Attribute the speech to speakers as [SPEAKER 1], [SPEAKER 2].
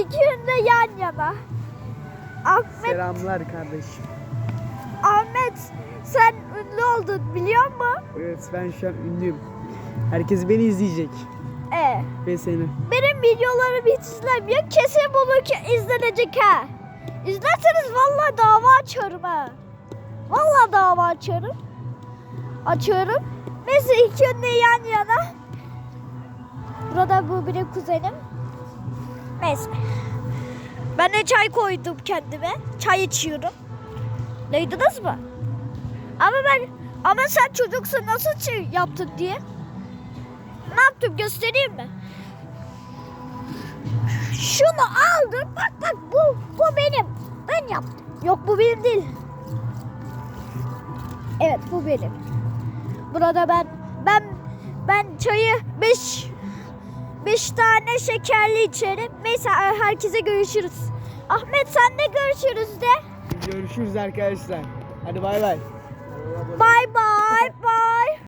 [SPEAKER 1] iki ünlü yan yana. Ahmet,
[SPEAKER 2] Selamlar kardeşim.
[SPEAKER 1] Ahmet sen ünlü oldun biliyor musun?
[SPEAKER 2] Evet ben şu an ünlüyüm. Herkes beni izleyecek.
[SPEAKER 1] Ee,
[SPEAKER 2] Ve seni.
[SPEAKER 1] benim videolarım hiç izlenmiyor. Kesin bunu ki izlenecek ha. İzlerseniz vallahi dava açarım ha. Vallahi dava açarım. Açıyorum. Neyse iki ünlü yan yana. Burada bu benim kuzenim. Neyse. Ben de çay koydum kendime. Çay içiyorum. Duydunuz mu? Ama ben ama sen çocuksun nasıl çay yaptın diye. Ne yaptım göstereyim mi? Şunu aldım. Bak bak bu bu benim. Ben yaptım. Yok bu benim değil. Evet bu benim. Burada ben ben ben çayı 5 5 tane şekerli içerim. Neyse herkese görüşürüz. Ahmet sen de görüşürüz de.
[SPEAKER 2] Görüşürüz arkadaşlar. Hadi bay bay.
[SPEAKER 1] Bye bye bye.